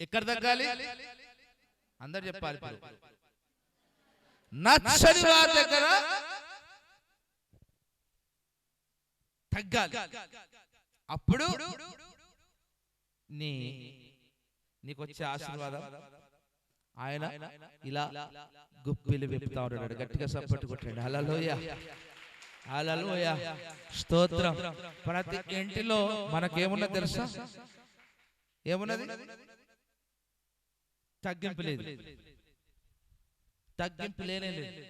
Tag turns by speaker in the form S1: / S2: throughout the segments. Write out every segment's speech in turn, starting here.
S1: ఎక్కడ తగ్గాలి? అందరు చెప్పాలి. నచ్చని వారి దగ్గర తగ్గాలి. అప్పుడు నీ నీకు వచ్చే ఆశీర్వాదం ఆయన ఇలా గుప్పిలు విప్పుతా ఉన్నాడు. గట్టిగా సపోర్ట్ కొట్టండి. హలలోయ హలలోయ స్తోత్రం. ప్రతి ఇంటిలో మనకేమున్నది తెలుసా? ఏమున్నది? తగ్గింపు లేదు. తగ్గింపు లేనే లేదు.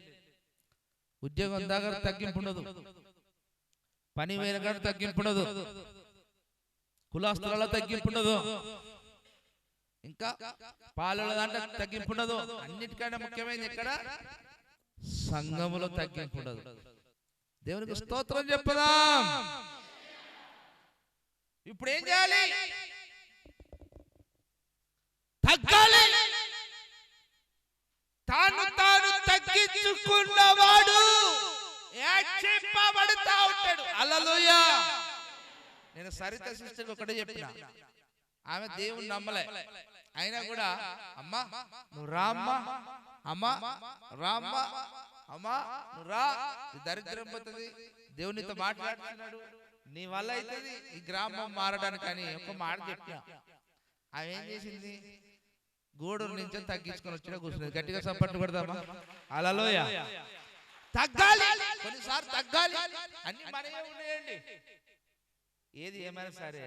S1: ఉద్యోగం దగ్గర తగ్గింపు ఉండదు. పని వేరే కాడ తగ్గింపు ఉండదు. కులాస్తులలో తగ్గింపు ఉండదు. ఇంకా పాలల దాంట్లో తగ్గింపు ఉండదు. అన్నిటికంటే ముఖ్యమైనది ఇక్కడ సంఘములో తగ్గింపు ఉండదు. దేవునికి స్తోత్రం చెప్పదా. ఇప్పుడు ఏం చేయాలి? తగ్గాలి. తీసుకున్నవాడు హెచ్చింపబడుతా ఉంటాడు అలలుయా నేను సరిత సిస్టర్ ఒకటే చెప్పిన. ఆమె దేవుని నమ్మలే. అయినా కూడా అమ్మా నువ్వు రామ్మ అమ్మా రామ్మ అమ్మా నువ్వు రా. దరిద్రం పోతుంది. దేవునితో మాట్లాడుతున్నాడు. నీ వల్ల అవుతుంది ఈ గ్రామం మారడానికి అని ఒక మాట చెప్పిన. ఆమె ఏం చేసింది? గూడూరు నుంచి తగ్గించుకొని వచ్చిన కూర్చున్నది గట్టిగా సపోర్ట్ కొడదామా అలలోయ. తగ్గాలి. కొన్నిసార్లు తగ్గాలి. అన్ని మనమే ఉన్నాయండి. ఏది ఏమైనా సరే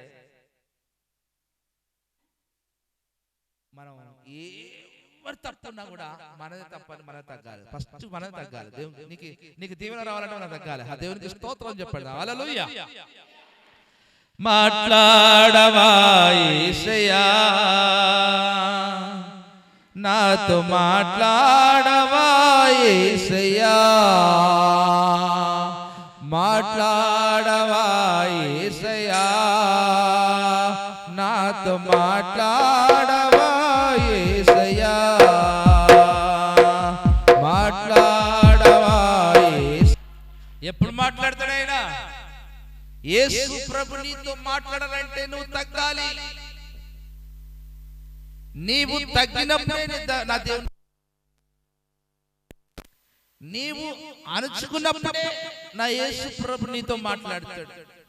S1: మనం ఎవరు తప్పున్నా కూడా మనది తప్పని మనది తగ్గాలి. ఫస్ట్ మనది తగ్గాలి. దేవుని నీకు నీకు దీవెన రావాలంటే మనం తగ్గాలి. ఆ దేవునికి స్తోత్రం చెప్పండి. హల్లెలూయా మాట్లాడవా యేసయ్యా నాతో మాట్లాడవాయేసయ్యా మాట్లాడవాయేసయ్యా నాతో మాట్లాడవాయేసయ్యా ఎప్పుడు మాట్లాడతాడు ఆయన? యేసు ప్రభు నీతో మాట్లాడాలంటే నువ్వు తగ్గాలి. నీవు తగ్గినప్పుడే నీ దేవుని నీవు అణుచుకున్నప్పుడే నా యేసు ప్రభు నీతో మాట్లాడతాడు.